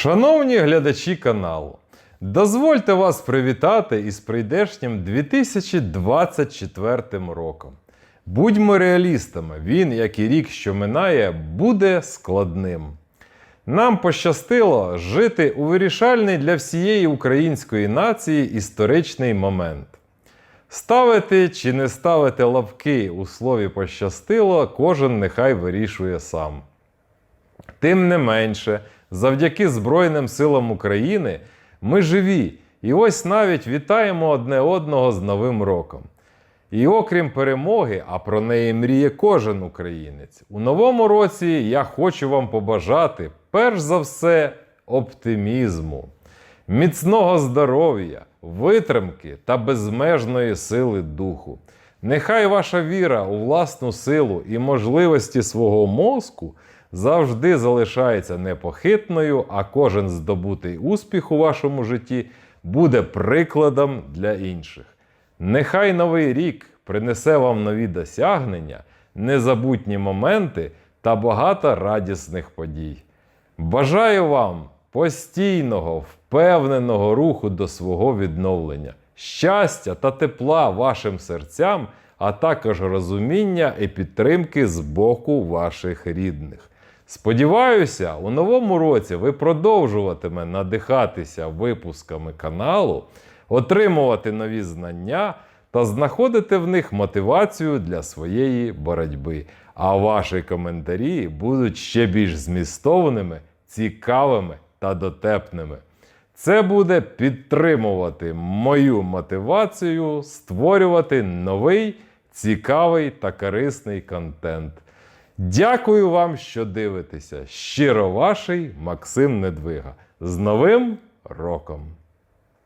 Шановні глядачі каналу, дозвольте вас привітати із прийдешнім 2024 роком. Будьмо реалістами, він, як і рік, що минає, буде складним. Нам пощастило жити у вирішальний для всієї української нації історичний момент. Ставити чи не ставити лапки у слові пощастило, кожен нехай вирішує сам. Тим не менше, завдяки Збройним силам України ми живі. І ось навіть вітаємо одне одного з Новим роком. І окрім перемоги, а про неї мріє кожен українець, у новому році я хочу вам побажати, перш за все, оптимізму, міцного здоров'я, витримки та безмежної сили духу. Нехай ваша віра у власну силу і можливості свого мозку завжди залишається непохитною, а кожен здобутий успіх у вашому житті буде прикладом для інших. Нехай новий рік принесе вам нові досягнення, незабутні моменти та багато радісних подій. Бажаю вам постійного, впевненого руху до свого відновлення, щастя та тепла вашим серцям, а також розуміння і підтримки з боку ваших рідних. Сподіваюся, у новому році ви продовжуватиме надихатися випусками каналу, отримувати нові знання та знаходити в них мотивацію для своєї боротьби. А ваші коментарі будуть ще більш змістовними, цікавими та дотепними. Це буде підтримувати мою мотивацію створювати новий, цікавий та корисний контент. Дякую вам, що дивитеся. Щиро ваший Максим Недвига. З Новим роком!